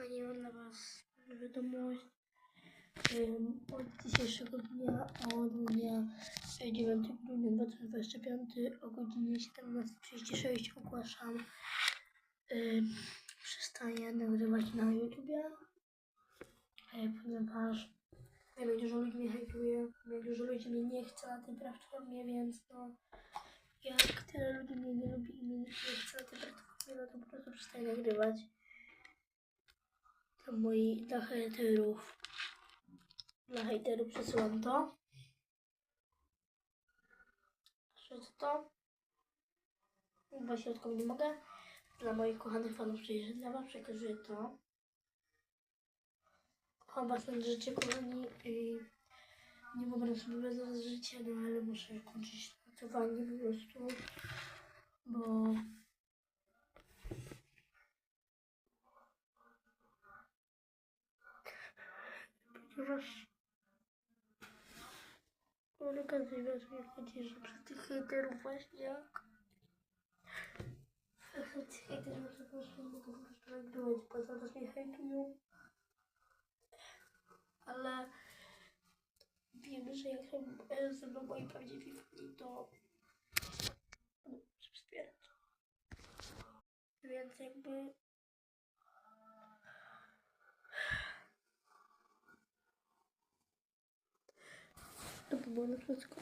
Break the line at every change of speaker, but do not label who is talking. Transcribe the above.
mam dla Was wiadomość. Od dzisiejszego dnia, od dnia e, 9 grudnia 2025 o godzinie 17.36 ogłaszam ym, przestaję nagrywać na YouTubie, e, ponieważ wiem, dużo ludzi mnie hejtuje, jak dużo ludzi mnie nie chce na tym platformie, więc no jak tyle ludzi mnie nie lubi i mnie nie chce na tym platformie, no to po prostu przestaję nagrywać moich, dla hejterów. Dla hejterów przesyłam to. Przecież to. Bo środką nie mogę. Dla moich kochanych fanów przejrzę dla was, przekazuję to. Kocham was na życie, kochani. I nie wyobrażam sobie bez was życia, no ale muszę kończyć pracowanie po prostu. Bo ponieważ kolega z mnie chodzi, że przez tych hejterów właśnie jak tych hejterów to po prostu nie mogę po prostu nagrywać, bo cały czas mnie hejtują. Ale wiem, że jak są e, ze mną moi prawdziwi fani, to mnie wspierać. Więc jakby to by było na wszystko.